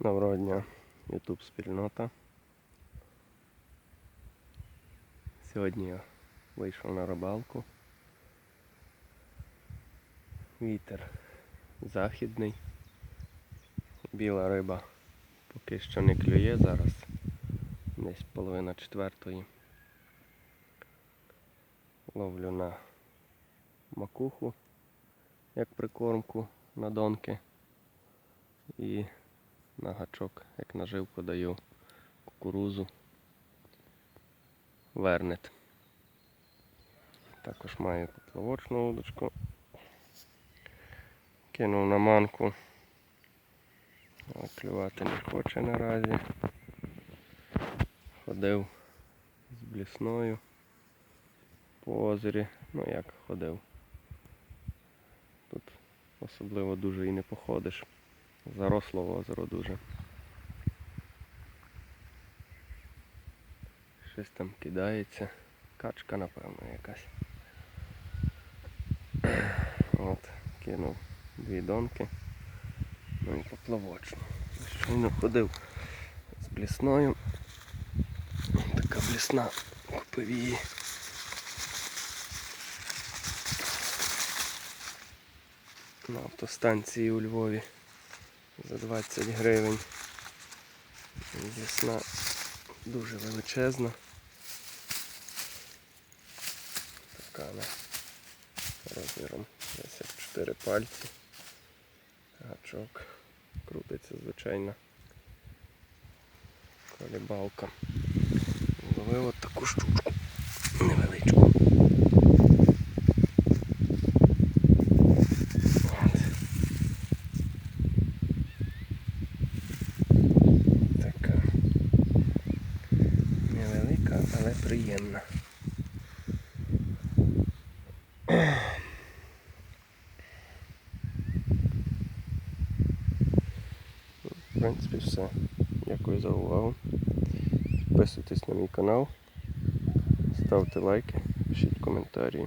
Доброго дня, YouTube спільнота. Сьогодні я вийшов на рибалку. Вітер західний. Біла риба поки що не клює зараз. Десь половина четвертої. Ловлю на макуху, як прикормку на донки. І на гачок, як наживку даю кукурузу. Вернет. Також маю поплавочну удочку. Кинув на манку. Клювати не хоче наразі. Ходив з блісною по озері. Ну як ходив. Тут особливо дуже і не походиш. Заросло озеро дуже. Щось там кидається. Качка, напевно, якась. От, кинув дві донки. Ну і поплавочну. Щойно ходив з блісною. Така блісна. Купив її. На автостанції у Львові за 20 гривень. Весна дуже величезна. Така вона розміром десь як 4 пальці. Гачок. Крутиться звичайно. Колібалка. Ловив от таку штучку. Невеличку. От. Така невелика, але приємна. В принципі, все. Дякую за увагу. Підписуйтесь на мій канал, ставте лайки, пишіть коментарі.